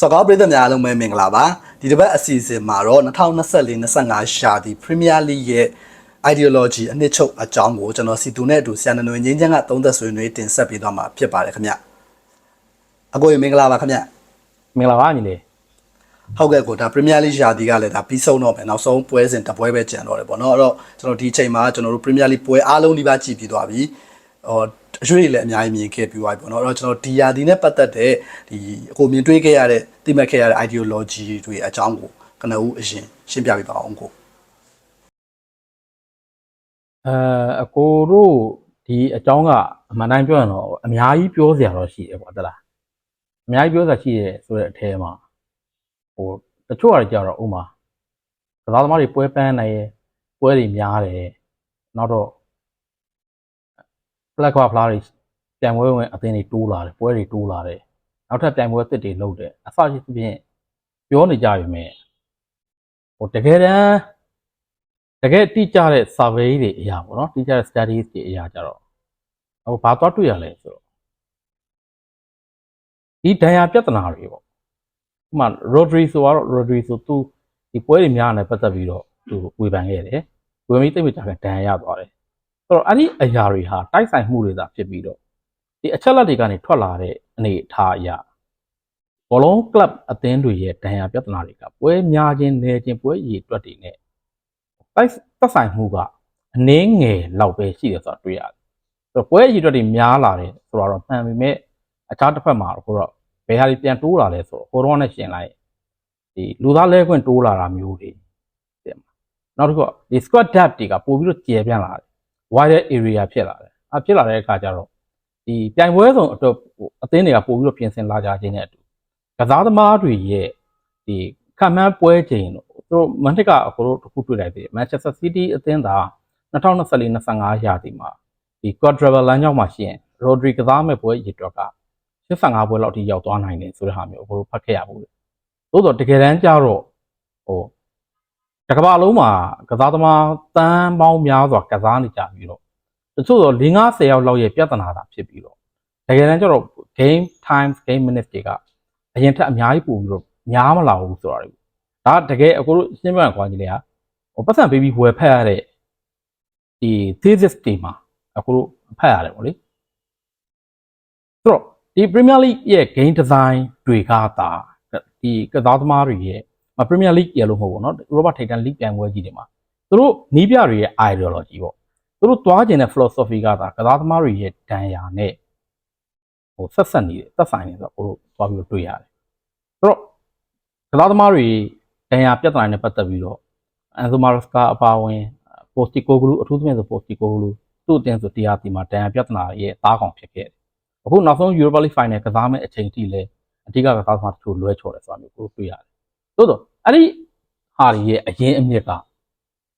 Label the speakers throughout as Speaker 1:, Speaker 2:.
Speaker 1: စကားပြည်သက်များအားလုံးပဲမင်္ဂလာပါဒီတစ်ပတ်အစီအစဉ်မှာတော့2024-25ရှာဒီ Premier League ရဲ့ ideology အနှစ်ချုပ်အကြောင်းကိုကျွန်တော်စီတူနဲ့အတူဆန်နနွေငင်းချမ်းကသုံးသက်ဆွေးနွေးတင်ဆက်ပေးသွားမှာဖြစ်ပါတယ်ခင်ဗျအကိုရေမင်္ဂလာပါခင်ဗျ
Speaker 2: မင်္ဂလာပါညီလေး
Speaker 1: ဟုတ်ကဲ့ကိုဒါ Premier League ရှာဒီကလည်းဒါပြီးဆုံးတော့မယ်နောက်ဆုံးပွဲစဉ်တစ်ပွဲပဲကျန်တော့တယ်ပေါ့နော်အဲ့တော့ကျွန်တော်ဒီအချိန်မှာကျွန်တော်တို့ Premier League ပွဲအားလုံးဒီပါကြည့်ပြီးသွားပြီဟော အရွေးတွေလည်းအများကြီးမြင်ခဲ့ပြီးသွားပြီပေါ့နော်အဲ့တော့ကျွန်တော်ဒီယာဒီနဲ့ပတ်သက်တဲ့ဒီအခုမြင်တွေ့ခဲ့ရတဲ့သိမှတ်ခဲ့ရတဲ့ ideology တွေအကြောင်းကိုကနဦးအရင်ရှင်းပြပေးပါအောင်ကို
Speaker 2: အဲအကိုတို့ဒီအကြောင်းကအမှန်တိုင်းပြောရင်တော့အများကြီးပြောစရာတော့ရှိတယ်ပေါ့တလားအများကြီးပြောစရာရှိတယ်ဆိုတဲ့အထဲမှာဟိုတချို့အရာကြတော့ဥမာကစားသမားတွေပွဲပန်းနိုင်ရယ်ပွဲတွေများတယ်နောက်တော့ black card ဖလားတွေပြန်ပွဲဝင်အသင်းတွေတိုးလာတယ်ပွဲတွေတိုးလာတယ်နောက်ထပ်ပြန်ပွဲတစ်တွေလုပ်တယ်အစရှိသဖြင့်ပြောနေကြပြီမဲ့ဟိုတကယ်တမ်းတကယ်တိကျတဲ့ survey တွေအရာပေါ့နော်တိကျတဲ့ studies တွေအရာကြတော့ဟိုဘာသွားတွေ့ရလဲဆိုတော့ဒီဒဏ်ရာပြဿနာတွေပေါ့ဥပမာ Rodri ဆိုတော့ Rodri ဆိုသူဒီပွဲတွေများနေပတ်သက်ပြီးတော့သူဝေဖန်ခဲ့တယ်ဝေဖန်ပြီးတိတ်မကြခင်ဒဏ်ရာရသွားတယ် ဆိုတော့အဲ့ဒီအရာတွေဟာတိုက်ဆိုင်မှုတွေသာဖြစ်ပြီးတော့ဒီအချက်လက်တွေကနေထွက်လာတဲ့အနေအထားအရာဘောလုံးကလပ်အသင်းတွေရဲ့ဒဏ်ရာပြဿနာတွေကပွဲများခြင်းနေခြင်းပွဲရည်တွက်တွေနဲ့တိုက်သက်ဆိုင်မှုကအနည်းငယ်လောက်ပဲရှိတယ်ဆိုတာတွေ့ရတယ်။ဆိုတော့ပွဲအကြီးအတွက်တွေများလာတယ်ဆိုတော့မှန်ပေမဲ့အခြားတစ်ဖက်မှာတော့တော့ဘယ်ဟာတွေပြန်တိုးလာလဲဆိုတော့ဟိုတော့နဲ့ရှင်လိုက်ဒီလူသားလဲခွင့်တိုးလာတာမျိုးတွေတဲ့မှာနောက်တစ်ခုကဒီ squad depth တွေကပို့ပြီးတော့ကျယ်ပြန့်လာတယ်။ wider area ဖြစ်လာတယ်။အဖြစ်လာတဲ့အခါကျတော့ဒီပြိုင်ပွဲဆောင်အတွက်အသင်းတွေကပို့ပြီးတော့ပြင်ဆင်လာကြခြင်းနဲ့အတူကစားသမားတွေရဲ့ဒီခံမှန်းပွဲချိန်တို့သူတို့မန်တစ်ကအခုတို့တစ်ခုတွေ့လိုက်သေးတယ် Manchester City အသင်းသား2024-25ရာသီမှာဒီ quadruple လမ်းကြောင်းမှာရှိရင် Rodri ကစားမဲ့ပွဲရည်တွက်က85ပွဲလောက်ထိရောက်သွားနိုင်တယ်ဆိုတဲ့ဟာမျိုးအခုတို့ဖတ်ခဲ့ရဘူးလေသို့တော့တကယ်တမ်းကျတော့ဟို တကမ္ဘာလုံးမှာကစားသမားတန်းပေါင်းများစွာကစားနေကြပြီးတော့တချို့တော့50ရောက်လောက်ရဲ့ပြဿနာတာဖြစ်ပြီးတော့တကယ်တမ်းကျတော့ game times game minutes တွေကအရင်ထက်အများကြီးပိုပြီးတော့များမလာဘူးဆိုတာတွေဒါတကယ်အခုတို့ရှင်းပြရခွာကြီးလေဟာဟိုပတ်စံပေးပြီးဝယ်ဖက်ရတဲ့ဒီ thesis တွေမှာအခုတို့ဖတ်ရတယ်ဗောလေဆိုတော့ဒီ Premier League ရဲ့ game design တွေကသာဒီကစားသမားတွေရဲ့ Premier League ရလို့မဟုတ်ဘူးเนาะဥရောပထိပ်တန်း league ပြိုင်ပွဲကြီးတွေမှာသူတို့နီးပြတွေရဲ့ ideology ပေါ့သူတို့သွားကျင်တဲ့ philosophy ကသာကစားသမားတွေရဲ့ဒဏ်ရာနဲ့ဟိုဆက်ဆက်နေတယ်သက်ဆိုင်နေဆိုတော့ကိုတို့သွားပြီးတော့တွေ့ရတယ်ဆိုတော့ကစားသမားတွေ ဒဏ်ရာပြဿနာနဲ့ပတ်သက်ပြီးတော့အန်ဆိုမာရစကာအပါဝင်ပိုစတီကိုဂလူအထူးသဖြင့်ဆိုပိုစတီကိုဂလူသူ့အတင်းဆိုတရားတီမှာဒဏ်ရာပြဿနာရဲ့တားကောင်ဖြစ်ခဲ့တယ်။အခုနောက်ဆုံး Europa League Final ကစားမဲ့အချိန်ထိလည်းအဓိကကစားသမားတချို့လွဲချော်တယ်ဆိုတာမျိုးကိုတွေ့ရတယ်။ သို့တော့အဲ့ဒီဟာတွေရဲ့အရင်အမြစ်က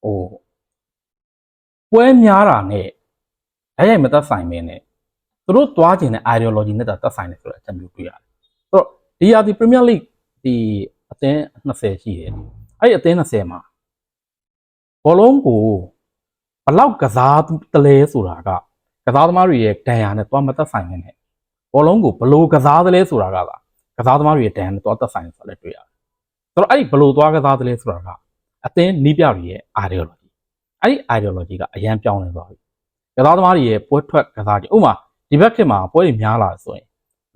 Speaker 2: ဟိုပွဲများတာနဲ့အဲ့ရိုက်မသက်ဆိုင်မင်းနဲ့သူတို့သွားကျင်တဲ့ ideology နဲ့သက်ဆိုင်တယ်ဆိုတဲ့အချက်မျိုးတွေ့ရတယ်။ဆိုတော့ဒီဟာဒီ Premier League ဒီအသင်း20ရှိတယ်အဲ့ဒီအသင်း20မှာဘောလုံးကိုဘလောက်ကစားတလဲဆိုတာကကစားသမားတွေရဲ့ဒဏ်ရာနဲ့တွားမသက်ဆိုင်နေတယ်ဘောလုံးကိုဘလို့ကစားတလဲဆိုတာကသာကစားသမားတွေရဲ့ဒဏ်ရာနဲ့တွားသက်ဆိုင်ဆိုတာလည်းတွေ့ရတယ် ဆိုတော့အဲ့ဒီဘလို့တွားကစားတလဲဆိုတာကအသင်းနီးပြတွေရဲ့ ideology အဲ့ဒီ ideology ကအရန်ပြောင်းလဲသွားပြီကစားသမားတွေရဲ့ပွဲထွက်ကစားခြင်းဥပမာဒီဘက်ခေတ်မှာပွဲတွေများလာဆိုရင်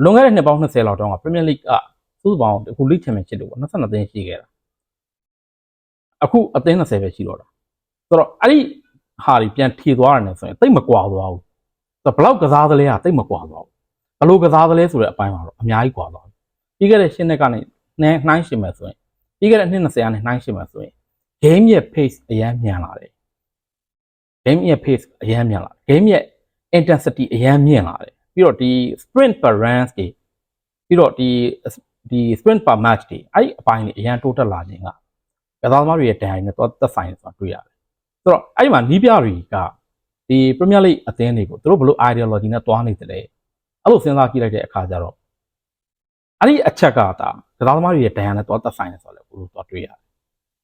Speaker 2: လွန်ခဲ့တဲ့နှစ်ပေါင်း20လောက်တုန်းက Premier League ကစုစုပေါင်းအခု League Championship လို့ပေါ့22သင်းရှိခဲ့တာအခုအသင်း20ပဲရှိတော့တာဆိုတော့အဲ့ဒီဟာတွေပြန်ထီသွားရတယ်ဆိုရင်တိတ်မကွာသွားဘူးဆိုတော့ဘလောက်ကစားသလဲကတိတ်မကွာသွားဘူးဘလို့ကစားသလဲဆိုတဲ့အပိုင်းမှာတော့အများကြီးကွာသွားပြီပြီးခဲ့တဲ့ရှင်းနှစ်ကနေနှိုင်းနှိုင်းရှင်မယ်ဆိုရင် ပြီးခဲ့တဲ့နှစ်20ကနေနှိုင်းရှင်မယ်ဆိုရင် game ရဲ့ pace အရင်မြန်လာတယ် game ရဲ့ pace အရင်မြန်လာတယ် game ရဲ့ intensity အရင်မြင့်လာတယ်ပြီးတော့ဒီ sprint per runs တွေပြီးတော့ဒီဒီ sprint per match တွေအဲ့ဒီအပိုင်းတွေအရင်တိုးတက်လာခြင်းကကစားသမားတွေရဲ့တန်ရိုင်းနဲ့တော့သက်ဆိုင်ဆိုတာတွေ့ရတယ်ဆိုတော့အဲ့ဒီမှာနီးပြတွေကဒီ Premier League အသင်းတွေကိုသူတို့ဘလို့ ideology နဲ့တွားနေတယ်လေအဲ့လိုစဉ်းစားကြည့်လိုက်တဲ့အခါကျတော့အဲ့ဒီအချက်ကဒါကစားသမားတွေရဲ့တန်ရိုင်းနဲ့တော့သက်ဆိုင်တယ်ဆိုတော့ လေဘလို့တော့တွေ့ရတယ်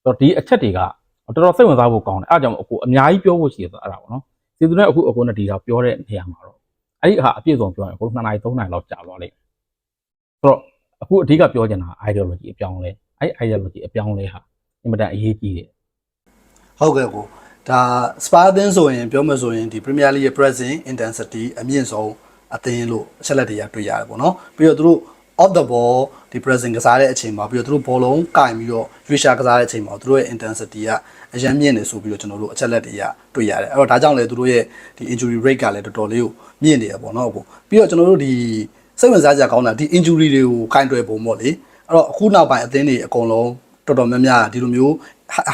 Speaker 2: ဆိုတော့ဒီအချက်တွေကတော်တော်စိတ်ဝင်စားဖို့ကောင်းတယ်အဲ့ဒါကြောင့်အခုအများကြီးပြောဖို့ရှိတယ်ဆိုတော့အဲ့ဒါပေါ့နော်စီသူနဲ့အခုအခုနဲ့ဒီတော့ပြောတဲ့နေရာမှာတော့အဲ့ဒီဟာအပြည့်စုံပြောရင်အခု2နာရီ3နာရီလောက်ကြာသွားလိမ့်မယ်ဆိုတော့အခုအဓိကပြောချင်တာ ideology အပြောင်းလဲအဲ့ ideology အပြောင်းလဲဟာအင်မတန်အရေးကြီးတယ်
Speaker 1: ဟုတ်ကဲ့ကိုဒါစပါအသင်းဆိုရင်ပြောမှဆိုရင်ဒီ Premier League ရဲ့ pressing intensity အမြင့်ဆုံးအသင်းလို့အချက်လက်တွေကတွေ့ရတယ်ပေါ့နော်ပြီးတော့သူတို့ off the ball ဒီ pressing ကစားတဲ့အချိန်မှာပြီးတော့သူတို့ဘောလုံးကင်ပြီးတော့ရွေးရှာကစားတဲ့အချိန်မှာသူတို့ရဲ့ intensity ကအရန်မြင့်နေဆိုပြီးတော့ကျွန်တော်တို့အချက်လက်တွေကတွေ့ရတယ်အဲ့တော့ဒါကြောင့်လေသူတို့ရဲ့ဒီ injury rate ကလည်းတော်တော်လေးကိုမြင့်နေရပေါ့နော်ကိုပြီးတော့ကျွန်တော်တို့ဒီစိတ်ဝင်စားကြကောင်းတာဒီ injury တွေကိုကင်တွယ်ပုံပေါ့လေအဲ့တော့အခုနောက်ပိုင်းအသင်းတွေအကုန်လုံးတော်တော်များများဒီလိုမျိုး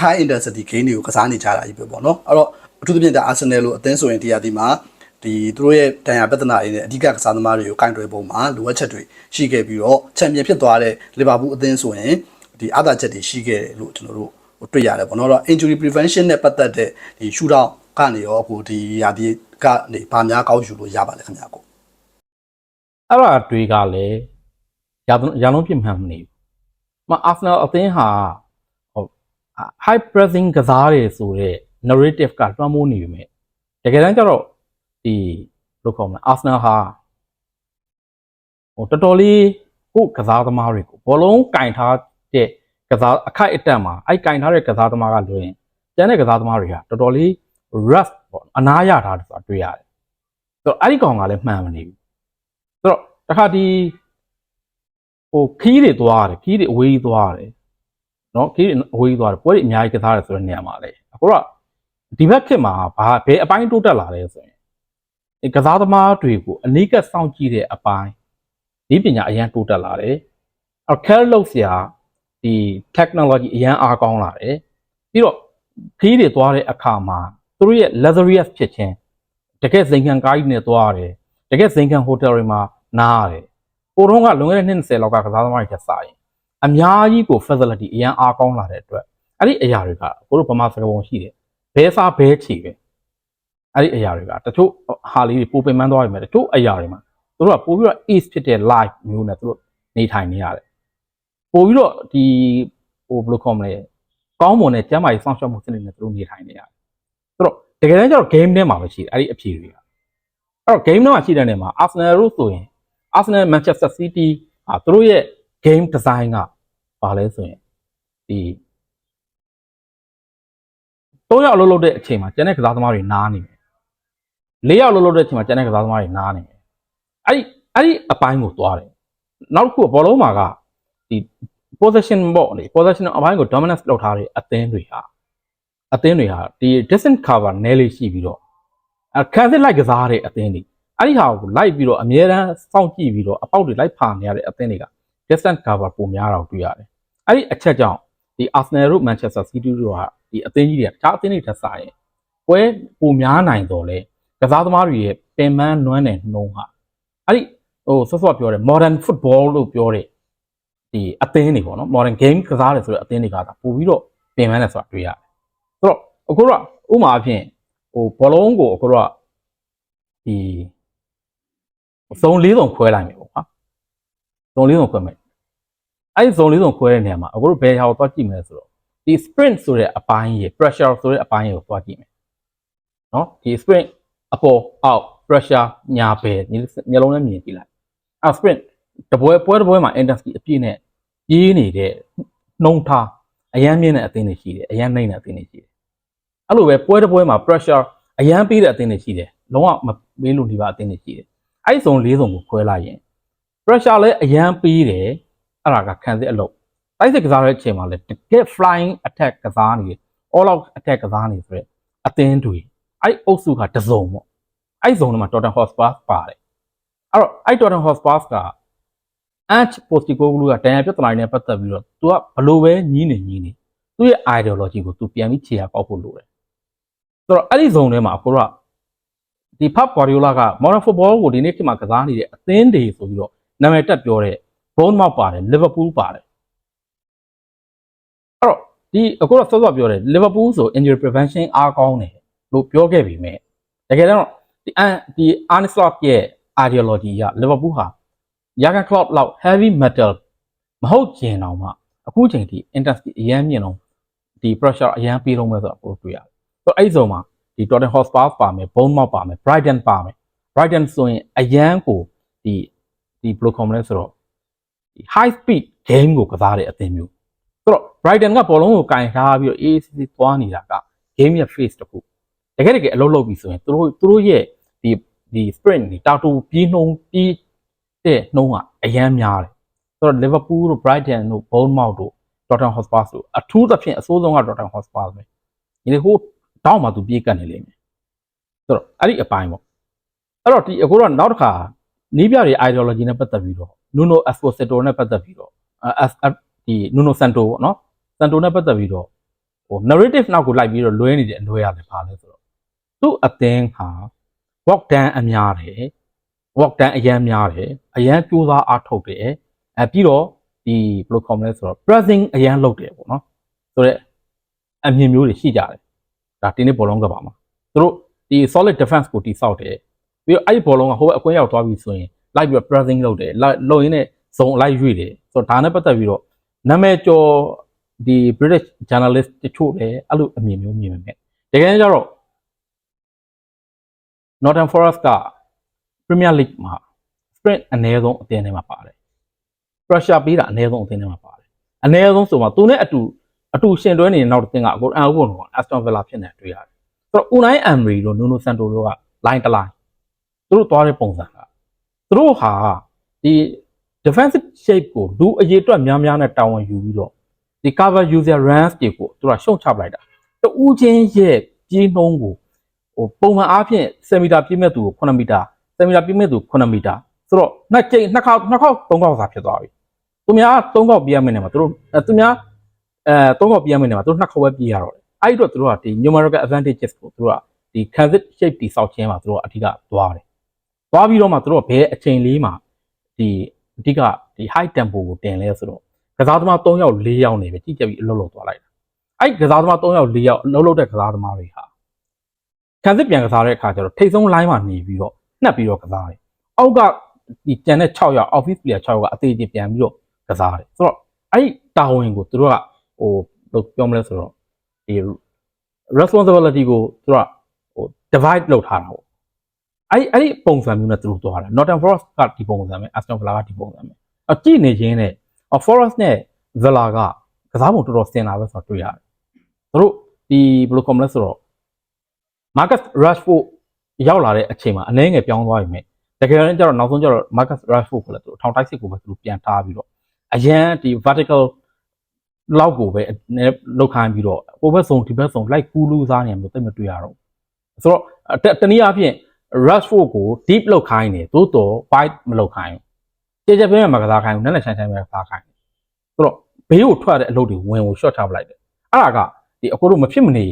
Speaker 1: high intensity game တွေကိုကစားနေကြတာကြီးပဲပေါ့နော်အဲ့တော့အထူးသဖြင့်ဒါ Arsenal လို့အသင်းဆိုရင်ဒီရာဒီမှာ ဒီသူတို့ရဲ့တန်ရာပြဿနာတွေနဲ့အဓိကကစားသမားတွေကိုကင်တွယ်ပုံမှာလိုအပ်ချက်တွေရှိခဲ့ပြီးတော့ချန်ပီယံဖြစ်သွားတဲ့လီဗာပူးအသင်းဆိုရင်ဒီအားသာချက်တွေရှိခဲ့တယ်လို့ကျွန်တော်တို့တွေ့ရတယ်ပေါ့နော်အဲ့တော့ injury prevention နဲ့ပတ်သက်တဲ့ဒီ shootout ကနေရောအခုဒီရာဒီကနေဗာများကောက်ယူလို့ရပါလေခင်ဗျာကို
Speaker 2: အဲ့ဒါတွေကလည်းရာသရာလုံးပြစ်မှန်မနေဘူး။မအာဆနယ်အသင်းဟာဟို high pressing ကစားတယ်ဆိုတော့ narrative ကလွှမ်းမိုးနေပြီမဲ့တကယ်တမ်းကျတော့ ဒီဘယ်လိုခေါ်မလဲအာဆနယ်ဟာဟိုတော်တော်လေးကိုကစားသမားတွေကိုဘောလုံးကင်ထားတဲ့ကစားအခိုက်အတန့်မှာအဲ့ကင်ထားတဲ့ကစားသမားကလွှင်ကျန်တဲ့ကစားသမားတွေကတော်တော်လေး rough ပေါ့အနားရထားတယ်ဆိုတာတွေ့ရတယ်။ဆိုတော့အဲ့ဒီကောင်ကလည်းမှန်မနေဘူး။ဆိုတော့တခါဒီဟိုခီးတွေသွားတယ်ခီးတွေအဝေးကြီးသွားတယ်နော်ခီးတွေအဝေးကြီးသွားတယ်ပွဲတွေအများကြီးကစားတယ်ဆိုတဲ့နေရာမှာလေအခုတော့ဒီဘက်ခေတ်မှာဘာဘယ်အပိုင်းတိုးတက်လာလဲဆိုရင်ဒီ ကစားသမားတွေကိုအနိကစောင့်ကြည့်တဲ့အပိုင်းဒီပညာအရန်တိုးတက်လာတယ်အော် care လောက်ဆရာဒီ technology အရန်အားကောင်းလာတယ်ပြီးတော့ခီးတွေသွားတဲ့အခါမှာသူတို့ရဲ့ luxurious ဖြစ်ခြင်းတကယ်ဇိမ်ခံကားကြီးနဲ့သွားရတယ်တကယ်ဇိမ်ခံဟိုတယ်တွေမှာနားရတယ်ကိုတော့ကလွန်ခဲ့တဲ့နှစ်20လောက်ကကစားသမားတွေချက်စားရင်အများကြီးကို facility အရန်အားကောင်းလာတဲ့အတွက်အဲ့ဒီအရာတွေကကိုတို့ဗမာစကားပုံရှိတယ်ဘဲစားဘဲချီပဲ အဲ့ဒီအရာတွေကတချို့ဟာလေးတွေပိုပင်ပန်းသွားပြီမဲ့တချို့အရာတွေမှာသူတို့ကပို့ပြီးတော့ ease ဖြစ်တဲ့ live မျိုးနဲ့သူတို့နေထိုင်နေရတယ်ပို့ပြီးတော့ဒီဟိုဘယ်လိုခေါ်မလဲကောင်းမွန်တဲ့ကျမ်းမာရေးစောင့်ရှောက်မှုစနစ်နဲ့သူတို့နေထိုင်နေရတယ်ဆိုတော့တကယ်တမ်းကျတော့ game ထဲမှာပဲရှိတယ်အဲ့ဒီအဖြေတွေကအဲ့တော့ game ထဲမှာရှိတဲ့နေရာမှာ Arsenal တို့ဆိုရင် Arsenal Manchester City ဟာသူတို့ရဲ့ game design ကဘာလဲဆိုရင်ဒီ၃ယောက်အလုပ်လုပ်တဲ့အချိန်မှာကျန်တဲ့ကစားသမားတွေနားနေတယ် ၄ယောက်အလုပ်လုပ်တဲ့အချိန်မှာကျန်တဲ့ကစားသမားတွေနားနေတယ်အဲ့ဒီအဲ့ဒီအပိုင်းကိုသွားတယ်နောက်တစ်ခုကဘောလုံးမှာကဒီ possession ပေါ့လေ possession အပိုင်းကို dominance လုပ်ထားတဲ့အသင်းတွေဟာအသင်းတွေဟာဒီ distance cover နည်းလေးရှိပြီးတော့အခန်းစစ်လိုက်ကစားတဲ့အသင်းတွေအဲ့ဒီဟာကိုလိုက်ပြီးတော့အမြဲတမ်းစောင့်ကြည့်ပြီးတော့အပေါက်တွေလိုက်ဖာနေရတဲ့အသင်းတွေက distance cover ပုံများတာကိုတွေ့ရတယ်။အဲ့ဒီအချက်ကြောင့်ဒီ Arsenal တို့ Manchester City တို့ကဒီအသင်းကြီးတွေကတခြားအသင်းတွေထက်စာရင်ပွဲပုံများနိုင်တော့လေ ကစားသမားတွေရဲ့ပင်ပန်းနွမ်းနယ်နှုံးဟာအဲ့ဒီဟိုဆော့ဆော့ပြောတယ် modern football လို့ပြောတဲ့ဒီအသင်းတွေပေါ့နော် modern game ကစားတယ်ဆိုတဲ့အသင်းတွေကသာပို့ပြီးတော့ပင်ပန်းတယ်ဆိုတာတွေ့ရတယ်။ဆိုတော့အခုတော့ဥမာအဖြစ်ဟိုဘောလုံးကိုအခုတော့ဒီဇုံလေးစုံခွဲလိုက်မယ်ပေါ့ကွာဇုံလေးစုံခွဲမယ်အဲ့ဒီဇုံလေးစုံခွဲတဲ့နေရာမှာအခုတို့ဘယ်ဟာကိုသွားကြည့်မလဲဆိုတော့ဒီ sprint ဆိုတဲ့အပိုင်းရေ pressure ဆိုတဲ့အပိုင်းကိုသွားကြည့်မယ်နော်ဒီ sprint အပေါ်အောက် pressure ညာဘယ်မျက်လုံးနဲ့မြင်ကြည့်လိုက်အဲ့ sprint တပွဲပွဲတပွဲမှာ intensity အပြည့်နဲ့ပြေးနေတဲ့နှုံထားအရန်မြင့်တဲ့အသင်းတွေရှိတယ်အရန်နှိမ့်တဲ့အသင်းတွေရှိတယ်အဲ့လိုပဲပွဲတပွဲမှာ pressure အရန်ပေးတဲ့အသင်းတွေရှိတယ်လုံးဝမပေးလို့ဒီပါအသင်းတွေရှိတယ်အဲ့ဒီဇုံ၄ဇုံကိုခွဲလိုက်ရင် pressure လည်းအရန်ပေးတယ်အဲ့ဒါကခံစစ်အလုပ်တိုက်စစ်ကစားတဲ့အချိန်မှာလည်းတကယ် flying attack ကစားနေတယ် all out attack ကစားနေဆိုရက်အသင်းတွေ အဲ့အုပ်စုကတစုံပေါ့အဲ့ဇုံထဲမှာ Tottenham Hotspur ပါတယ်အဲ့တော့အဲ့ Tottenham Hotspur က Ange Postecoglou ကတန်ရပြဿနာတွေနဲ့ပတ်သက်ပြီးတော့ तू ကဘလို့ပဲညီးနေညီးနေသူ့ရဲ့ ideology ကို तू ပြန်ပြီးခြေရပေါက်ဖို့လိုတယ်ဆိုတော့အဲ့ဒီဇုံထဲမှာအခုတော့ဒီ Pep Guardiola က modern football ကိုဒီနေ့ခေတ်မှာကစားနေတဲ့အသင်းတွေဆိုပြီးတော့နာမည်တက်ပြောတဲ့ Bournemouth ပါတယ် Liverpool ပါတယ်အဲ့တော့ဒီအခုတော့စောစောပြောတယ် Liverpool ဆို injury prevention အားကောင်းတယ် လို့ပြောခဲ့ပြီမဲ့တကယ်တော့ဒီအန်ဒီ Arne Slot ရဲ့ ideology က Liverpool ဟာ Jurgen Klopp လောက် heavy metal မဟုတ်ကျင်တော့မှအခုချိန်ထိ intensity အရင်မြင့်တော့ဒီ pressure အရင်ပေးလုံးမဲ့ဆိုတော့ပိုတွေ့ရတယ်ဆိုတော့အဲ့ဒီဆိုမှာဒီ Tottenham Hotspur ပါမယ် Bournemouth ပါမယ် Brighton ပါမယ် Brighton ဆိုရင်အရန်ကိုဒီဒီဘယ်လိုခေါ်မလဲဆိုတော့ဒီ high speed game ကိုကစားတဲ့အသင်းမျိုးဆိုတော့ Brighton ကဘောလုံးကိုကင်ထားပြီးတော့ ACC သွားနေတာက game ရဲ့ face တခု တကယ်တကယ်အလုပ်လုပ်ပြီဆိုရင်သူတို့သူတို့ရဲ့ဒီဒီ sprint တွေတာတူပြေးနှုံးပြေးတဲ့နှုံးကအရန်များတယ်ဆိုတော့ Liverpool တို့ Brighton တို့ Bournemouth တို့ Tottenham Hotspur တို့အထူးသဖြင့်အဆိုးဆုံးက Tottenham Hotspur ပဲဒီလေဟိုတောင်းမှသူပြေးကတ်နေလိမ့်မယ်ဆိုတော့အဲ့ဒီအပိုင်းပေါ့အဲ့တော့ဒီအခုတော့နောက်တစ်ခါနီးပြတွေ ideology နဲ့ပတ်သက်ပြီးတော့ Nuno Esposito နဲ့ပတ်သက်ပြီးတော့အဲဒီ Nuno Santo ပေါ့နော် Santo နဲ့ပတ်သက်ပြီးတော့ဟို narrative နောက်ကိုလိုက်ပြီးတော့လွဲနေတဲ့အလွဲရတယ်ပါလဲဆိုတော့ သူ့အသင်းဟာ walk down အများတယ် walk down အရန်များတယ်အရန်ကြိုးစားအားထုတ်တယ်အဲပြီးတော့ဒီဘယ်လိုခေါ်မလဲဆိုတော့ pressing အရန်လုပ်တယ်ပေါ့နော်ဆိုတော့အမြင်မျိုးတွေရှိကြတယ်ဒါဒီနေ့ဘောလုံးကပါမှာသူတို့ဒီ solid defense ကိုတိဆောက်တယ်ပြီးတော့အဲ့ဒီဘောလုံးကဟိုဘက်အကွင်းရောက်သွားပြီဆိုရင်လိုက်ပြီးတော့ pressing လုပ်တယ်လိုက်လုပ်ရင်းနဲ့ဇုံလိုက်ရွေ့တယ်ဆိုတော့ဒါနဲ့ပတ်သက်ပြီးတော့နာမည်ကျော်ဒီ British journalist တချို့လည်းအဲ့လိုအမြင်မျိုးမြင်နေတယ်တကယ်ကြတော့ Northern Forest က Premier League မှာ sprint အနည်းဆုံးအသင်းထဲမှာပါတယ် pressure ပေးတာအနည်းဆုံးအသင်းထဲမှာပါတယ်အနည်းဆုံးဆိုမှသူနဲ့အတူအတူရှင်တွဲနေတဲ့နောက်တစ်သင်းကအခုအန်အခုကတော့ Aston Villa ဖြစ်နေတွေ့ရတယ်ဆိုတော့ Unai Emery တို့ Nuno Santo တို့က line တစ် line သူတို့သွားတဲ့ပုံစံကသူတို့ဟာဒီ defensive shape ကိုလူအရေးအတွက်များများနဲ့တာဝန်ယူပြီးတော့ဒီ cover user runs တွေကိုသူကရှုံချပလိုက်တာတူးချင်းရဲ့ပြေးနှုံးကို ဟိုပုံမှန်အားဖြင့်10မီတာပြေးမဲ့သူကို9မီတာ10မီတာပြေးမဲ့သူ9မီတာဆိုတော့နှစ်ကြိမ်နှစ်ခေါက်နှစ်ခေါက်သုံးခေါက်စာဖြစ်သွားပြီသူများသုံးခေါက်ပြေးရမယ်နေမှာသူတို့အဲသူများအဲသုံးခေါက်ပြေးရမယ်နေမှာသူတို့နှစ်ခေါက်ပဲပြေးရတော့တယ်အဲ့ဒီတော့သူတို့ကဒီ numerical advantages ကိုသူတို့ကဒီ transit shape တိစောက်ခြင်းမှာသူတို့ကအဓိကသွားတယ်သွားပြီးတော့မှသူတို့ကဘယ်အချိန်လေးမှာဒီအဓိကဒီ high tempo ကိုတင်လဲဆိုတော့ကစားသမား3ယောက်4ယောက်နေပဲကြည့်ကြပြီးအလုပ်လုပ်သွားလိုက်တာအဲ့ကစားသမား3ယောက်4ယောက်အလုပ်လုပ်တဲ့ကစားသမားတွေဟာ ခံစစ်ပြန်ကစားတဲ့အခါကျတော့ထိတ်ဆုံး line မှာနေပြီးတော့နှက်ပြီးတော့ကစားတယ်အောက်ကဒီကျန်တဲ့6ယောက် office player 6ယောက်ကအသေးသေးပြန်ပြီးတော့ကစားတယ်ဆိုတော့အဲ့တာဝန်ကိုသူတို့ကဟိုဘယ်လိုပြောမလဲဆိုတော့ဒီ responsibility ကိုသူတို့ကဟို divide လုပ်ထားတာပေါ့အဲ့အဲ့ဒီပုံစံမျိုးနဲ့သူတို့သွားတာ Northern Forest ကဒီပုံစံပဲ Aston Villa ကဒီပုံစံပဲအကြည့်နေချင်းနဲ့ Forest နဲ့ Villa ကကစားပုံတော်တော်စင်လာပဲဆိုတော့တွေ့ရတယ်သူတို့ဒီဘယ်လိုကောမလဲဆိုတော့ Marcus Rashford ရောက်လာတဲ့အချိန်မှာအနှဲငယ်ပြောင်းသွားပြီမြဲတကယ်တမ်းကျတော့နောက်ဆုံးကျတော့ Marcus Rashford ကိုလည်းသူတို့ထောင်တိုက်စစ်ကိုပဲသူတို့ပြန်ထားပြီးတော့အရန်ဒီ vertical လောက်ကိုပဲလောက်ခိုင်းပြီးတော့ဟိုဘက်ဆုံးဒီဘက်ဆုံးလိုက်ကူးလူစားနေမျိုးသိမတွေ့ရတော့ဆိုတော့တနည်းအားဖြင့် Rashford ကို deep လောက်ခိုင်းတယ်သို့တော့ wide မလောက်ခိုင်းဘူးကြည်ကြပြင်းမှာကစားခိုင်းဘူးနက်နက်ရှိုင်းရှိုင်းပဲကစားခိုင်းတယ်ဆိုတော့ဘေးကိုထွက်တဲ့အလုပ်တွေဝင်ကို short ချပလိုက်တယ်အဲ့ဒါကဒီအကိုတို့မဖြစ်မနေ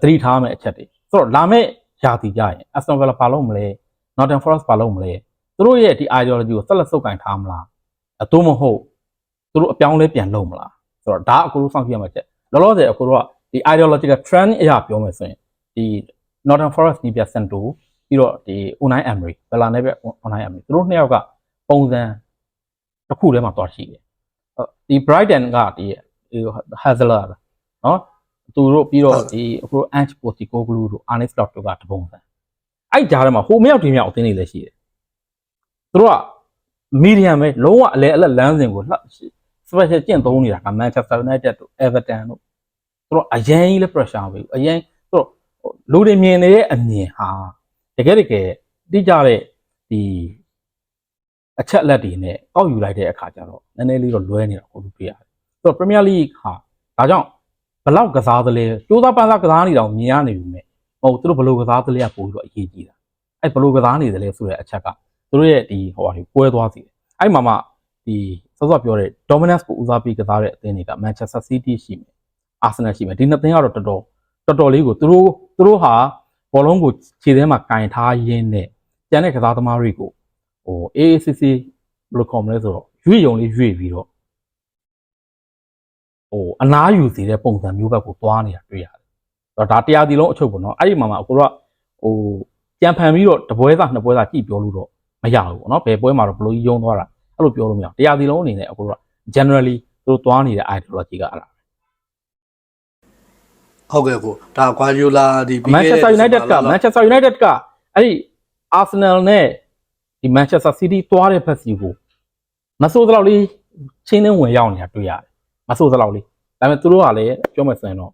Speaker 2: သတိထားမယ့်အချက်တွေ ဆိုတော့လာမယ့်ရာသီကြရင် Aston Villa ဘာလုပ်မလဲ Nottingham Forest ဘာလုပ်မလဲသူတို့ရဲ့ဒီ ideology ကိုဆက်လက်ဆုပ်ကိုင်ထားမလားအတူမဟုတ်သူတို့အပြောင်းလဲပြန်လုပ်မလားဆိုတော့ဒါအကိုတို့စောင့်ကြည့်ရမှာချက်လောလောဆယ်အကိုတို့ကဒီ ideological trend အရာပြောမယ်ဆိုရင်ဒီ Northern Forest နီးပြစန်တိုပြီးတော့ဒီ Unai Emery ဘယ်လာနဲ့ပဲ Unai Emery သူတို့နှစ်ယောက်ကပုံစံတစ်ခုထဲမှာသွားရှိတယ်ဒီ Brighton ကဒီ Hazard နော် သူတို့ပြီးတော့ဒီအခု Ange Postecoglou တို့ Arne Slot တို့ကတပုံစံအဲ့ကြားထဲမှာဟိုမြောက်ဒီမြောက်အသင်းတွေလည်းရှိတယ်သူတို့က medium ပဲလုံးဝအလဲအလက်လမ်းစဉ်ကိုလှ special ကျင့်သုံးနေတာက Manchester United တို့ Everton တို့သူတို့အရင်ကြီးလဲ pressure ပဲအရင်သူတို့လူတွေမြင်နေတဲ့အမြင်ဟာတကယ်တကယ်တိကျတဲ့ဒီအချက်လက်တွေနဲ့ကောက်ယူလိုက်တဲ့အခါကျတော့နည်းနည်းလေးတော့လွဲနေတာကိုတွေ့ရတယ်။ဆိုဆိုတော့ Premier League ဟာဒါကြောင့် ဘယ်လောက်ကစားသလဲစူးစမ်းပန်းစားကစားနေတော့မြင်ရနေပြီမဲ့မဟုတ်သူတို့ဘယ်လိုကစားသလဲကပို့ပြီးတော့အရေးကြီးတာအဲ့ဘယ်လိုကစားနေသလဲဆိုတဲ့အချက်ကသူတို့ရဲ့ဒီဟိုဟာတွေကွဲသွားစီတယ်အဲ့မှာမှဒီစောစောပြောတဲ့ dominance ကိုဦးစားပေးကစားတဲ့အသင်းတွေက Manchester City ရှိမယ် Arsenal ရှိမယ်ဒီနှစ်သင်းကတော့တော်တော်တော်တော်လေးကိုသူတို့သူတို့ဟာဘောလုံးကိုခြေထဲမှာကင်ထားရင်းနဲ့ကျန်တဲ့ကစားသမားတွေကိုဟို AACC ဘယ်လိုခေါ်မလဲဆိုတော့ရွေ့ယုံလေးရွေ့ပြီးတော့ ဟိုအနားယူစီတဲ့ပုံစံမျိုးဘက်ကိုသွားနေတာတွေ့ရတယ်။ဆိုတော့ဒါတရားဒီလုံးအချုပ်ပေါ့နော်။အဲ့ဒီမှာမှာအခုတော့ဟိုကြံဖန်ပြီးတော့တပွဲသားနှစ်ပွဲသားကြည့်ပြောလို့တော့မရဘူးပေါ့နော်။ဘယ်ပွဲမှာတော့ဘလို့ယုံသွားတာအဲ့လိုပြောလို့မရဘူး။တရားဒီလုံးအနေနဲ့အခုတော့ generally သူတို့သွားနေတဲ့ ideology ကအဲ့ဒါ
Speaker 1: ဟုတ်ကဲ့ကိုဒါကွာဒီယိုလာဒီပြီးခဲ့တဲ့
Speaker 2: Manchester United က Manchester United ကအဲ့ဒီ Arsenal နဲ့ဒီ Manchester City သွားတဲ့ဘက်စီကိုမဆိုးသလောက်လေးချင်းနှင်းဝင်ရောက်နေတာတွေ့ရတယ် မဆိုးသလောက်လေးဒါပေမဲ့သူတို့ကလည်းပြောမယ်ဆိုရင်တော့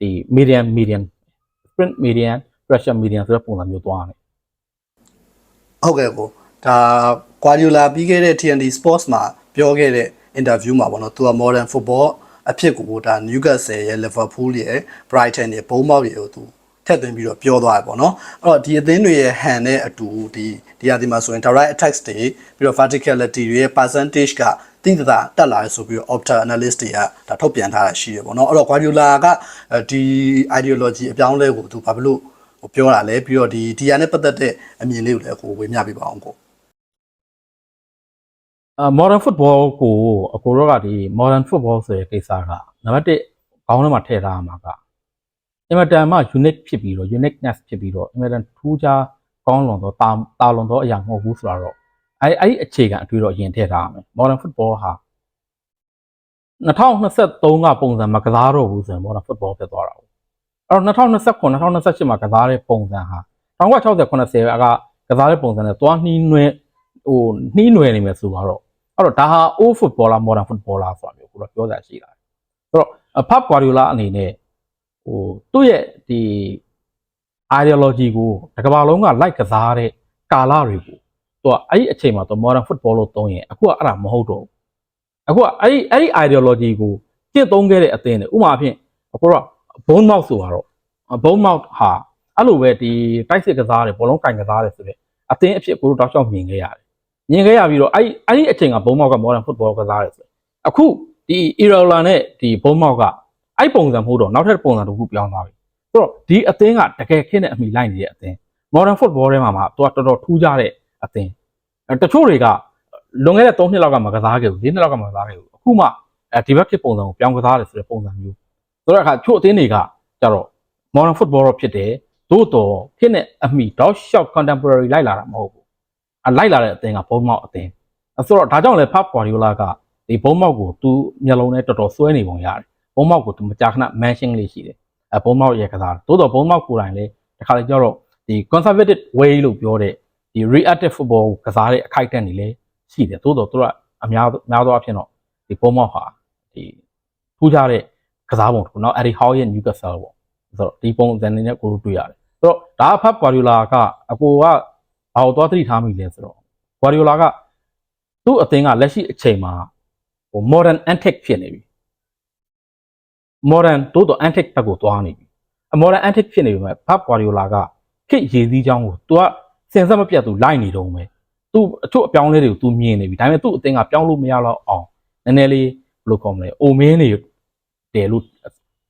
Speaker 2: ဒီ medium medium sprint medium pressure medium ဆိုတဲ့ပုံစံမျိုးသွားတယ်
Speaker 1: ဟုတ်ကဲ့ကိုဒါကွာဒီယိုလာပြီးခဲ့တဲ့ TNT Sports မှာပြောခဲ့တဲ့ interview မှာပေါ့နော်သူက modern football အဖြစ်ကိုဒါ Newcastle ရဲ့ Liverpool ရဲ့ Brighton ရဲ့ Bournemouth ရဲ့ကိုသူထည့်သွင်းပြီးတော့ပြောသွားတယ်ပေါ့နော်အဲ့တော့ဒီအသင်းတွေရဲ့ hand နဲ့အတူဒီဒီဟာဒီမှာဆိုရင် direct attacks တွေပြီးတော့ verticality တွေရဲ့ percentage က တိတိကျတက်လာရဆိုပြီးတော့ opta analyst တွေကဒါထုတ်ပြန်ထားတာရှိတယ်ပေါ့နော်အဲ့တော့ Guardiola ကဒီ ideology အပြောင်းလဲကိုသူဘာဖြစ်လို့ဟိုပြောတာလဲပြီးတော့ဒီဒီဟာနဲ့ပတ်သက်တဲ့အမြင်လေးကိုလည်းကိုဝေမျှပေးပါအောင်ကို
Speaker 2: အာ modern football ကိုအကိုတော့ကဒီ modern football ဆိုတဲ့ကိစ္စကနံပါတ်1ခေါင်းထဲမှာထည့်ထားရမှာကအင်မတန်မှ unique ဖြစ်ပြီးတော့ uniqueness ဖြစ်ပြီးတော့အင်မတန်ထူးခြားကောင်းလွန်သောတာတာလွန်သောအရာမဟုတ်ဘူးဆိုတော့ အဲအဲ့ဒီအခြေခံအတွေ့တော့အရင်ထည့်ထားရမယ် modern football ဟာ2023ကပုံစံမကစားတော့ဘူးဆိုရင် modern football ဖြစ်သွားတာပေါ့အဲ့တော့2029 2028မှာကစားတဲ့ပုံစံဟာ1960 90ကကစားတဲ့ပုံစံနဲ့သွားနှီးနွဲဟိုနှီးနွယ်နေမယ်ဆိုတော့အဲ့တော့ဒါဟာ old footballer modern footballer ဆိုတာမျိုးကိုတော့ပြောတာရှိတာဆိုတော့ Pep Guardiola အနေနဲ့ဟိုသူ့ရဲ့ဒီ ideology ကိုတစ်ကမ္ဘာလုံးကလိုက်ကစားတဲ့ကာလတွေကို သူကအဲ့ဒီအချိန်မှာသူ modern football လို့သုံးရင်အခုကအဲ့ဒါမဟုတ်တော့ဘူးအခုကအဲ့ဒီအဲ့ဒီ ideology ကိုကျင့်သုံးခဲ့တဲ့အသင်းတွေဥပမာအဖြစ်အခုတော့ bone mouth ဆိုတော့ bone mouth ဟာအဲ့လိုပဲဒီတိုက်စစ်ကစားတယ်ဘောလုံးကင်ကစားတယ်ဆိုတဲ့အသင်းအဖြစ်ကိုတို့တောက်လျှောက်မြင်ခဲ့ရတယ်မြင်ခဲ့ရပြီးတော့အဲ့အဲ့ဒီအချိန်က bone mouth က modern football ကစားတယ်ဆိုအခုဒီ Irola နဲ့ဒီ bone mouth ကအဲ့ပုံစံမဟုတ်တော့နောက်ထပ်ပုံစံတစ်ခုပြောင်းသွားပြီဆိုတော့ဒီအသင်းကတကယ်ခင်းတဲ့အမိလိုက်နေတဲ့အသင်း modern football ထဲမှာမှာသူကတော်တော်ထူးခြားတဲ့ အသင်းအဲတချို့တွေကလွန်ခဲ့တဲ့3နှစ်လောက်ကမကစားခဲ့ဘူး4နှစ်လောက်ကမကစားခဲ့ဘူးအခုမှအဲဒီဘက်ခေတ်ပုံစံကိုပြောင်းကစားတယ်ဆိုတဲ့ပုံစံမျိုးဆိုတော့အခါချို့အသင်းတွေကကြတော့ modern football တော့ဖြစ်တယ်သို့တော်ဖြစ်နေအမိ dot shot contemporary လိုက်လာတာမဟုတ်ဘူးအလိုက်လာတဲ့အသင်းကဘုံမောက်အသင်းအဲဆိုတော့ဒါကြောင့်လဲ Pep Guardiola ကဒီဘုံမောက်ကိုသူမျက်လုံးနဲ့တော်တော်စွဲနေပုံရတယ်ဘုံမောက်ကိုသူမကြာခဏ mention လေးရှိတယ်အဲဘုံမောက်ရဲ့ကစားသို့တော်ဘုံမောက်ကိုယ်တိုင်လည်းတခါလေကျတော့ဒီ conservative way လို့ပြောတဲ့ ဒီ reactive football ကိုကစားတဲ့အခိုက်အတန့်တွေလည်းရှိတယ်သို့တော့သူကအများများသောအားဖြင့်တော့ဒီပေါ်မောက်ဟာဒီထူးခြားတဲ့ကစားပုံတစ်ခုနော် Eddie Howe ရဲ့ Newcastle ပေါ့ဆိုတော့ဒီပုံစံနဲ့ကိုတို့တွေ့ရတယ်ဆိုတော့ဒါအဖတ်ကွာဒီလာကအကိုကဘာလို့သွားသတိထားမိလဲဆိုတော့ကွာဒီလာကသူ့အသင်းကလက်ရှိအချိန်မှာဟို modern antique ဖြစ်နေပြီ modern တိုးတော့ antique ဘက်ကိုသွားနေပြီ modern antique ဖြစ်နေပြီမှာ Pep Guardiola ကခေတ်ရည်စည်းကြောင်းကိုသူက င်ဆက်မပြတ်သူလိုက်နေတော့မယ်သူအချို့အပြောင်းလဲတွေကိုသူမြင်နေပြီဒါပေမဲ့သူ့အတင်းကပြောင်းလို့မရတော့အောင်နည်းနည်းလေးဘယ်လိုကောင်းမလဲအိုမင်းနေတယ်လို့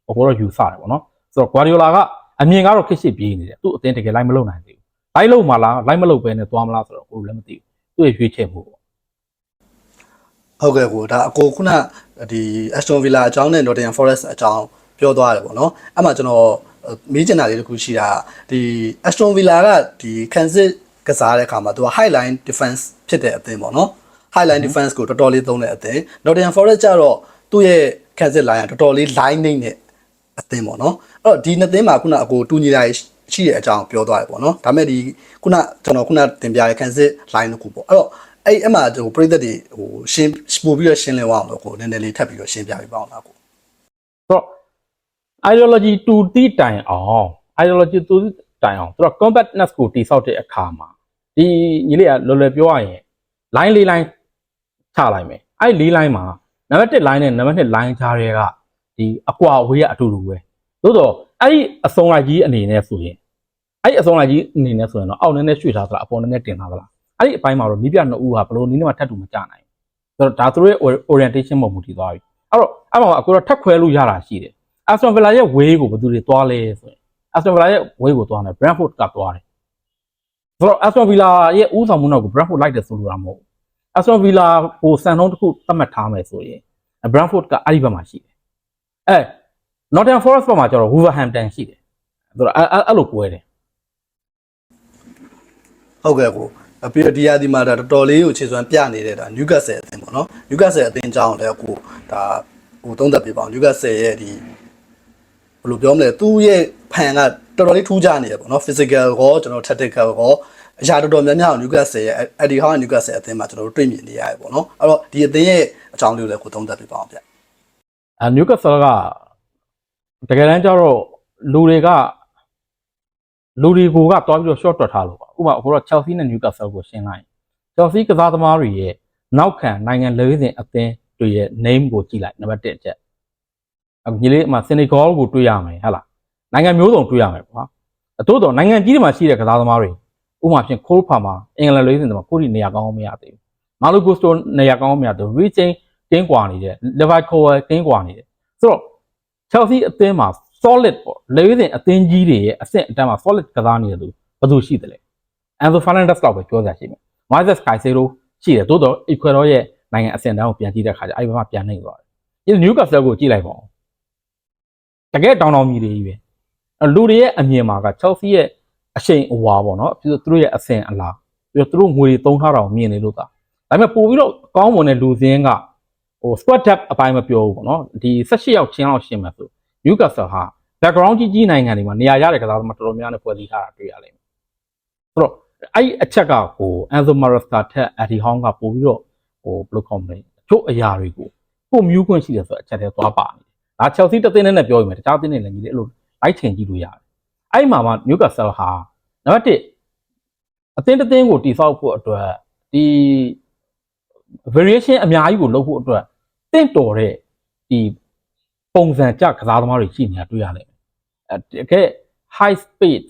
Speaker 2: အပေါ်တော့ယူဆတယ်ပေါ့နော်ဆိုတော့ Guardiola ကအမြင်ကတော့ခက်ရှစ်ပြေးနေတယ်သူ့အတင်းတကယ်လိုက်မလုပ်နိုင်သေးဘူးလိုက်လို့မလားလိုက်မလုပ်ပဲနဲ့သွားမလားဆိုတော့ကိုယ်လည်းမသိဘူးသူ့ရဲ့ရွေးချယ်မှုပေါ့
Speaker 1: ဟုတ်ကဲ့ကိုဒါအကိုခုနဒီ Aston Villa အကြောင်းနဲ့ Nottingham Forest အကြောင်းပြောသွားတယ်ပေါ့နော်အဲ့မှာကျွန်တော် မေးချင်တာလေးတစ်ခုရှိတာဒီ Aston Villa ကဒီခံစစ်ကစားတဲ့အခါမှာသူက high line defense ဖြစ်တဲ့အသင်းပေါ့နော် high line defense ကိုတော်တော်လေးသုံးတဲ့အသင်း Nottingham Forest ကျတော့သူ့ရဲ့ခံစစ် line ကတော်တော်လေး line နေတဲ့အသင်းပေါ့နော်အဲ့တော့ဒီနှစ်သင်းမှာခုနအကိုတူညီတာရှိတဲ့အကြောင်းပြောသွားတယ်ပေါ့နော်ဒါပေမဲ့ဒီခုနကျွန်တော်ခုနတင်ပြတဲ့ခံစစ် line တစ်ခုပေါ့အဲ့တော့အဲ့အမှဟိုပြည်သက်တွေဟိုရှင်းပို့ပြီးတော့ရှင်းလင်းသွားအောင်လို့ကိုနည်းနည်းလေးထပ်ပြီးတော့ရှင်းပြပေးပါအောင်လားကို
Speaker 2: ဆိုတော့ ideology တူတိတိုင်အောင် ideology တူတိတိုင်အောင်သူက compactness ကိုတိဆောက်တဲ့အခါမှာဒီညီလေးကလော်လော်ပြောရရင် line လေး line ချလိုက်မယ်အဲ့လေး line မှာနံပါတ်1 line နဲ့နံပါတ်2 line ကြားတွေကဒီအကွာအဝေးကအတူတူပဲသို့တော့အဲ့ဒီအစုံလိုက်ကြီးအနေနဲ့ဆိုရင်အဲ့ဒီအစုံလိုက်ကြီးအနေနဲ့ဆိုရင်တော့အောက်နည်းနည်းရွှေ့ထားသလားအပေါ်နည်းနည်းတင်ထားသလားအဲ့ဒီအပိုင်းမှာတော့နီးပြနှစ်ဦးဟာဘယ်လိုနည်းနဲ့မှထပ်တူမကြနိုင်ဘူးဆိုတော့ဒါသူတို့ရဲ့ orientation ပုံမူတည်သွားပြီအဲ့တော့အဲ့မှာအခုတော့ထပ်ခွဲလို့ရတာရှိတယ် Aston Villa ရဲ့ way ကိုဘယ်သူတွေသွားလဲဆိုရင် Aston Villa ရဲ့ way ကိုသွားတယ် Brentford ကသွားတယ်ဆိုတော့ Aston Villa ရဲ့ဦးဆောင်မှုနောက်ကို Brentford လိုက်တယ်ဆိုလိုတာမဟုတ်ဘူး Aston Villa ကိုစံနှုန်းတစ်ခုသတ်မှတ်ထားမယ်ဆိုရင် Brentford ကအဲ့ဒီဘက်မှာရှိတယ်အဲ Nottingham Forest ဘက်မှာကျတော့ Wolverhampton ရှိတယ်ဆိုတော့အဲ့အဲ့လိုပွဲတယ်
Speaker 1: ဟုတ်ကဲ့ကိုအပြီးတော့ဒီရာဒီမှာဒါတော်တော်လေးကိုခြေစွမ်းပြနေတဲ့ဒါ Newcastle အသင်းပေါ့နော် Newcastle အသင်းကြောင်းလည်းကိုဒါဟိုသုံးသက်ပြပါအောင် Newcastle ရဲ့ဒီ ဘယ်လိုပြောမလဲသူ့ရဲ့ဖန်ကတော်တော်လေးထူးခြားနေရပေါ့နော် physical ကောကျွန်တော် tactical ကောအရာတော်တော်များများကို Newcastle ရဲ့ Eddie Howe Newcastle အသင်းမှာကျွန်တော်တို့တွေ့မြင်နေရတယ်ပေါ့နော်အဲ့တော့ဒီအသင်းရဲ့အကြောင်းလေးကိုလည်းကိုသုံးသက်ပြပါအောင်ဗျ
Speaker 2: အဲ Newcastle ကတကယ်တမ်းကျတော့လူတွေကလူတွေကိုကတွားပြီးတော့ short တွက်ထားလို့ပါဥပမာအခုတော့ Chelsea နဲ့ Newcastle ကိုရှင်းလိုက် Chelsea ကစားသမားတွေရဲ့နောက်ခံနိုင်ငံလေးစဉ်အသင်းတွေရဲ့ name ကိုကြည့်လိုက်နံပါတ်1အချက်အခု ညီလေးအမ Senegal ကိုတွေ့ရမယ်ဟဟလားနိုင်ငံမျိုးစုံတွေ့ရမယ်ကွာအတိုးတော့နိုင်ငံကြီးတွေမှာရှိတဲ့ကစားသမားတွေဥပမာဖြင့် Cole Palmer အင်္ဂလန်လေးစဉ်တွေမှာကိုရီနေရာကောင်းအောင်မရသေးဘူး Malo Gusto နေရာကောင်းအောင်မရသေးဘူး Riching တင်းကွာနေတယ် Levi Cole တင်းကွာနေတယ်ဆိုတော့ Chelsea အသင်းမှာ solid ပေါ့လေးစဉ်အသင်းကြီးတွေရဲ့အဆင့်အတန်းမှာ solid ကစားနေတယ်သူဘယ်သူရှိတယ်လဲ Enzo Fernandez လောက်ပဲပြောကြရှိမယ် Moises Caicedo ရှိတယ်တိုးတော့ Ecuador ရဲ့နိုင်ငံအဆင့်အတန်းကိုပြန်ကြည့်တဲ့အခါကျအဲ့ဒီဘက်မှာပြန်နေသွားတယ်ဒီ Newcastle ကိုကြည့်လိုက်ပါဦး တကယ်တောင်းတောင်းမြည်တွေကြီးပဲအဲ့လူတွေရဲ့အမြင်မှာက Chelsea ရဲ့အချိန်အဝါပေါ့နော်ပြီးတော့သူတို့ရဲ့အဆင့်အလားပြီးတော့သူတို့ငွေတွေသုံးထားတာကိုမြင်နေလို့သာဒါပေမဲ့ပို့ပြီးတော့ကောင်းမွန်တဲ့လူစင်းကဟို squad depth အပိုင်းမပြောဘူးပေါ့နော်ဒီ18ယောက်ချင်းလောက်ရှင်းမှာဆို Newcastle ဟာ background ကြီးကြီးနိုင်ငံတွေမှာနေရာရတဲ့ကစားသမားတော်တော်များများနဲ့ဖွဲ့စည်းထားတာတွေ့ရလိမ့်မယ်ဆိုတော့အဲ့ဒီအချက်ကဟို Enzo Maresca ထက် Eddie Howe ကပို့ပြီးတော့ဟိုဘယ်လိုခေါ်မလဲအချို့အရာတွေကိုကိုမြူးခွင့်ရှိတယ်ဆိုတော့အချက်တည်းသွားပါနေ တယ်ဒါ Chelsea တစ်သင်းနဲ့ပြောရင်တခြားသင်းတွေလည်းညီလေးအဲ့လိုလိုက်ချိန်ကြည့်လို့ရတယ်အဲ့ဒီမှာမှ Newcastle ဟာနံပါတ်1အသင်းတစ်သင်းကိုတိစောက်ဖို့အတွက်ဒီ variation အများကြီးကိုလုပ်ဖို့အတွက်တင့်တော်တဲ့ဒီပုံစံကြကစားသမားတွေရှိနေတာတွေ့ရလိမ့်မယ်အဲတကယ် high speed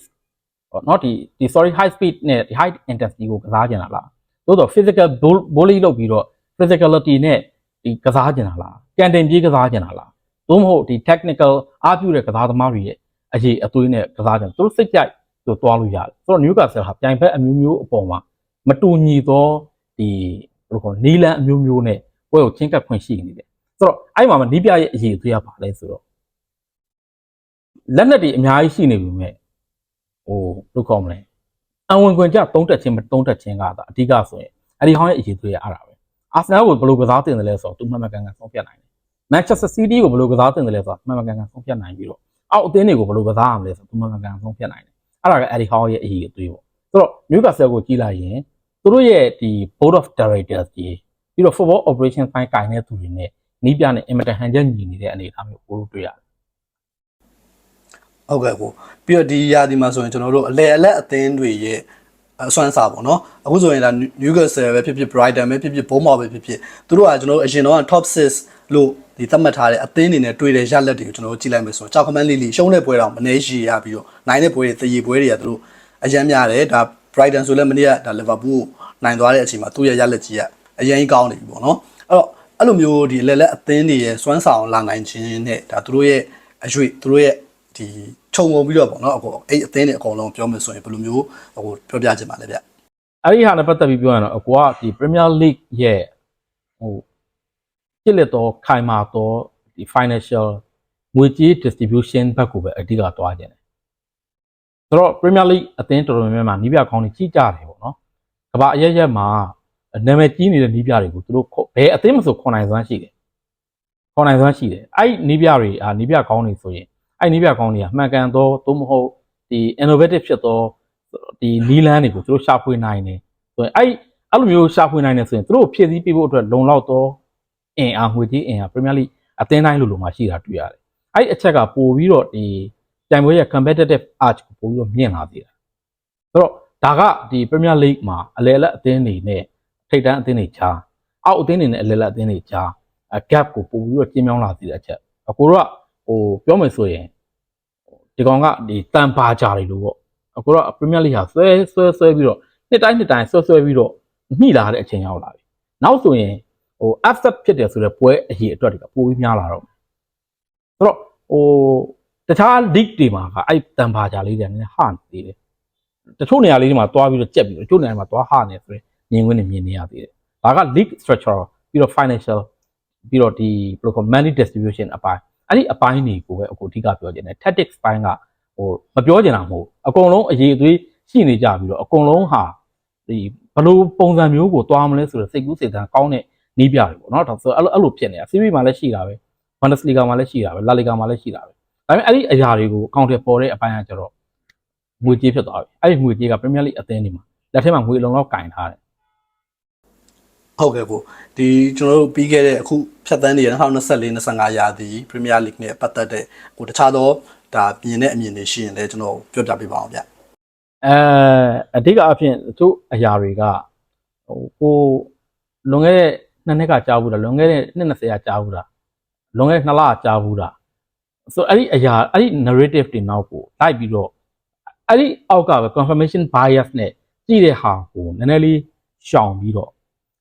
Speaker 2: ဟောနော်ဒီဒီ sorry high speed နဲ့ high intensity ကိုကစားကြတာလားသို့တော့ physical bully လုပ်ပြီးတော့ physicality နဲ့ဒီကစားကြတာလားကန်တင်ပြေးကစားကြတာလား သို့မဟုတ်ဒီ technical အားပြုတဲ့ကစားသမားတွေရဲ့အရေးအသွေးနဲ့ကစားကြတယ်သူတို့စိတ်ကြိုက်သူတွားလို့ရတယ်ဆိုတော့ Newcastle ဟာပြိုင်ဘက်အမျိုးမျိုးအပေါ်မှာမတူညီသောဒီဘယ်လိုခေါ်နီလန်အမျိုးမျိုးနဲ့ပွဲကိုချင်းကပ်ခွင့်ရှိနေတယ်ဆိုတော့အဲ့မှာမနီးပြရဲ့အရေးအသွေးရပါလဲဆိုတော့လက်နက်တွေအများကြီးရှိနေပြီမဲ့ဟိုဘယ်လိုခေါ်မလဲအဝင်ခွင့်ကြသုံးတက်ချင်းမသုံးတက်ချင်းကသာအဓိကဆိုရင်အဲ့ဒီဟောင်းရဲ့အရေးသွေးရအားတာပဲအာဆနယ်ကိုဘယ်လိုကစားတင်တယ်လဲဆိုတော့သူမှန်မှန်ကန်ကန်ဆုံးဖြတ်နိုင်တယ် မန်ချက်စတာစီးတီးကိုဘယ်လိုကစားတင်တယ်လဲဆိုတော့မှန်မှန်ကန်ကန်ဆုံးဖြတ်နိုင်ပြီးတော့အောက်အသင်းတွေကိုဘယ်လိုကစားရမလဲဆိုတော့သူမှန်မှန်ကန်ကန်ဆုံးဖြတ်နိုင်တယ်အဲ့ဒါကအဲ့ဒီဟောင်းရဲ့အရေးအသွေးပေါ့ဆိုတော့ Newcastle ကိုကြည့်လိုက်ရင်သူတို့ရဲ့ဒီ board of directors ကြီးပြီးတော့ football operation ဆိုင်ကိုင်တဲ့သူတွေနဲ့နီးပြနဲ့အင်မတန်ဟန်ချက်ညီနေတဲ့အနေအထားမျိုးကိုတို့တွေ့ရတယ်
Speaker 1: ဟုတ်ကဲ့ကိုပြီးတော့ဒီရာဒီမှာဆိုရင်ကျွန်တော်တို့အလဲအလက်အသင်းတွေရဲ့အစွမ်းစားပေါ့နော်အခုဆိုရင်ဒါ Newcastle ပဲဖြစ်ဖြစ် Brighton ပဲဖြစ်ဖြစ် Bournemouth ပဲဖြစ်ဖြစ်သူတို့ကကျွန်တော်တို့အရင်တော့ top 6လို့ ဒီသတ်မှတ်ထားတဲ့အသင်းတွေနဲ့တွေ့တဲ့ရလက်တွေကိုကျွန်တော်တို့ကြည့်လိုက်မယ်ဆိုတော့ကြောက်ခမန်းလေးလေးရှုံးတဲ့ပွဲတော့မနေရှိရပြီးတော့နိုင်တဲ့ပွဲတွေတည်ရပွဲတွေကသူတို့အရန်များတယ်ဒါ Brighton ဆိုလည်းမနေ့ကဒါ Liverpool ကိုနိုင်သွားတဲ့အချိန်မှာသူ့ရဲ့ရလက်ကြီးကအရန်ကြီးကောင်းနေပြီပေါ့နော်အဲ့တော့အဲ့လိုမျိုးဒီလဲလက်အသင်းတွေရဲ့စွမ်းဆောင်လာနိုင်ခြင်းနဲ့ဒါသူတို့ရဲ့အရွေသူတို့ရဲ့ဒီခြုံငုံပြီးတော့ပေါ့နော်အခုအဲ့အသင်းတွေအကုန်လုံးပြောမယ်ဆိုရင်ဘယ်လိုမျိုးဟိုပြောပြချင်ပါလဲဗျ
Speaker 2: အဲ့ဒီဟာနဲ့ပတ်သက်ပြီးပြောရင်တော့အကွာဒီ Premier League ရဲ့ဟို ပြည့်လက်တော့ခိုင်မာတော့ဒီ financial ငွေကြေး distribution ဘက်ကိုပဲအဓိကသွားခြင်းတယ်ဆိုတော့ Premier League အသင်းတော်တော်များများမှာနီးပြကောင်းနေကြီးကြတယ်ပေါ့နော်ကမ္ဘာအရက်ရက်မှာနာမည်ကြီးနေတဲ့နီးပြတွေကိုသူတို့ဘယ်အသင်းမဆိုခွန်နိုင်စွမ်းရှိတယ်ခွန်နိုင်စွမ်းရှိတယ်အဲ့နီးပြတွေအာနီးပြကောင်းနေဆိုရင်အဲ့နီးပြကောင်းတွေကမှန်ကန်သောသို့မဟုတ်ဒီ innovative ဖြစ်သောဒီနီးလန်းတွေကိုသူတို့ရှာဖွေနိုင်တယ်ဆိုရင်အဲ့အဲ့လိုမျိုးရှာဖွေနိုင်တယ်ဆိုရင်သူတို့ဖြည့်ဆည်းပေးဖို့အတွက်လုံလောက်သော အင်အားငွေကြေးအင်အား Premier League အသင်းတိုင်းလိုလိုမှာရှိတာတွေ့ရတယ်အဲ့အချက်ကပို့ပြီးတော့ဒီပြိုင်ပွဲရဲ့ competitive edge ကိုပို့ပြီးတော့မြင့်လာသေးတယ်ဆိုတော့ဒါကဒီ Premier League မှာအလဲအလက်အသင်းတွေနဲ့ထိပ်တန်းအသင်းတွေကြားအောက်အသင်းတွေနဲ့အလဲအလက်အသင်းတွေကြားအ gap ကိုပို့ပြီးတော့ကျင်းမြောင်းလာစေတဲ့အချက်အကိုတို့ကဟိုပြောမယ်ဆိုရင်ဒီကောင်ကဒီတန်ပါကြတယ်လို့ပေါ့အကိုတို့က Premier League ဟာဆွဲဆွဲဆွဲပြီးတော့နှစ်တိုင်းနှစ်တိုင်းဆွဲဆွဲပြီးတော့ညှိလာတဲ့အချိန်ရောက်လာပြီနောက်ဆိုရင် ဟို upset ဖြစ်တယ်ဆိုတော့ပွဲအရေးအတွက်တွေကပိုပြီးများလာတော့မယ်ဆိုတော့ဟိုတခြား league တွေမှာကအဲ့တန်ပါကြလေးတွေနည်းနည်းဟနေသေးတယ်တချို့နေရာလေးတွေမှာတွားပြီးတော့ကြက်ပြီးတော့တချို့နေရာတွေမှာတွားဟနေဆိုရင်မြင်ကွင်းနဲ့မြင်နေရသေးတယ်ဒါက league structure ပြီးတော့ financial ပြီးတော့ဒီဘယ်လိုခေါ် money distribution အပိုင်းအဲ့ဒီအပိုင်းတွေကိုပဲအခုအဓိကပြောချင်တယ် tactics ပိုင်းကဟိုမပြောချင်တာမဟုတ်အကုန်လုံးအရေးအသွေးရှိနေကြပြီးတော့အကုန်လုံးဟာဒီဘယ်လိုပုံစံမျိုးကိုတွားမလဲဆိုတော့စိတ်ကူးစိတ်သန်းကောင်းတဲ့ နီးပြတွေပေါ့နော်ဒါဆိုအဲ့လိုအဲ့လိုဖြစ်နေတာ series မှာလည်းရှိတာပဲ Bundesliga မှာလည်းရှိတာပဲ La Liga မှာလည်းရှိတာပဲဒါပေမဲ့အဲ့ဒီအရာတွေကိုအကောင့်ထဲပေါ်တဲ့အပိုင်းကကျတော့ငွေကြေးဖြစ်သွားပြီအဲ့ဒီငွေကြေးက Premier League အသင်းတွေမှာလက်ထဲမှာငွေအလုံးလောက်ကင်ထားတယ်
Speaker 1: ဟုတ်ကဲ့ကိုဒီကျွန်တော်တို့ပြီးခဲ့တဲ့အခုဖြတ်သန်းနေတဲ့2024 25ရာသီ Premier League နဲ့ပတ်သက်တဲ့ကိုတခြားသောဒါမြင်တဲ့အမြင်တွေရှိရင်လည်းကျွန်တော်ပြောပြပေးပါအောင်ဗျ
Speaker 2: အဲအဓိကအဖြစ်သူ့အရာတွေကဟိုကိုလွန်ခဲ့တဲ့ နှစ်နှစ်ကကြားဘူးတာလွန်ခဲ့တဲ့နှစ်20ကကြားဘူးတာလွန်ခဲ့တဲ့နှစ်လကကြားဘူးတာဆိုအဲ့ဒီအရာအဲ့ဒီ narrative တွေနောက်ကိုလိုက်ပြီးတော့အဲ့ဒီအောက်ကပဲ confirmation bias နဲ့ကြည့်တဲ့ဟာကိုနည်းနည်းလေးရှောင်ပြီးတော့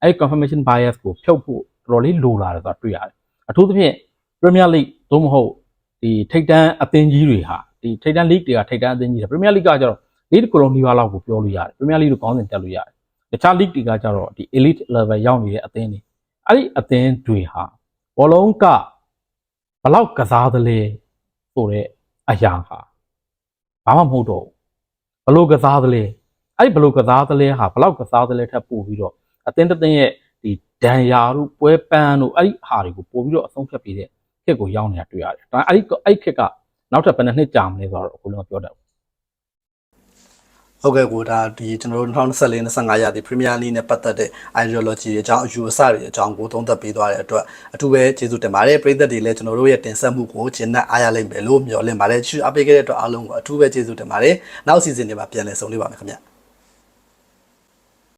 Speaker 2: အဲ့ဒီ confirmation bias ကိုဖြုတ်ဖို့တော်တော်လေးလိုလာတယ်ဆိုတာတွေ့ရတယ်အထူးသဖြင့် Premier League သို့မဟုတ်ဒီထိပ်တန်းအသင်းကြီးတွေဟာဒီထိပ်တန်း league တွေကထိပ်တန်းအသင်းကြီးတွေ Premier League ကကျတော့ league ကိုလုံးနီးပါးလောက်ကိုပြောလို့ရတယ် Premier League ကိုကောင်းစဉ်တက်လို့ရတယ်တခြား league တွေကကျတော့ဒီ elite level ရောက်နေတဲ့အသင်းတွေ အဲ့ဒီအသင်းတွေဟာဘောလုံးကဘလောက်ကစားသလဲဆိုတဲ့အရာဟာဘာမှမဟုတ်တော့ဘူးဘလို့ကစားသလဲအဲ့ဒီဘလို့ကစားသလဲဟာဘလောက်ကစားသလဲထပ်ပို့ပြီးတော့အသင်းတစ်သင်းရဲ့ဒီဒဏ်ရာတို့ပွဲပန်းတို့အဲ့ဒီဟာတွေကိုပို့ပြီးတော့အဆုံးဖြတ်ပေးတဲ့ခက်ကိုရောက်နေတာတွေ့ရတယ်ဒါအဲ့ဒီအဲ့ဒီခက်ကနောက်ထပ်ဘယ်နှစ်နှစ်ကြာမလဲဆိုတော့အခုလုံးပြောတတ်ဘူး
Speaker 1: ဟုတ်ကဲ့ကိုဒါဒီကျွန်တော်တို့2024 25ရာသီ Premier League နဲ့ပတ်သက်တဲ့ ideology တွေအကြောင်းအယူအဆတွေအကြောင်းကိုသုံးသပ်ပေးသွားတဲ့အတွက်အထူးပဲကျေးဇူးတင်ပါတယ်ပရိသတ်တွေလည်းကျွန်တော်တို့ရဲ့တင်ဆက်မှုကိုကျင့်တတ်အားရလိမ့်မယ်လို့မျှော်လင့်ပါတယ်ချူအပ်ပေးခဲ့တဲ့အတွက်အားလုံးကိုအထူးပဲကျေးဇူးတင်ပါတယ်နောက် season တွေမှာပြန်လည်ဆုံတွေ့ပါမယ်ခင်ဗျ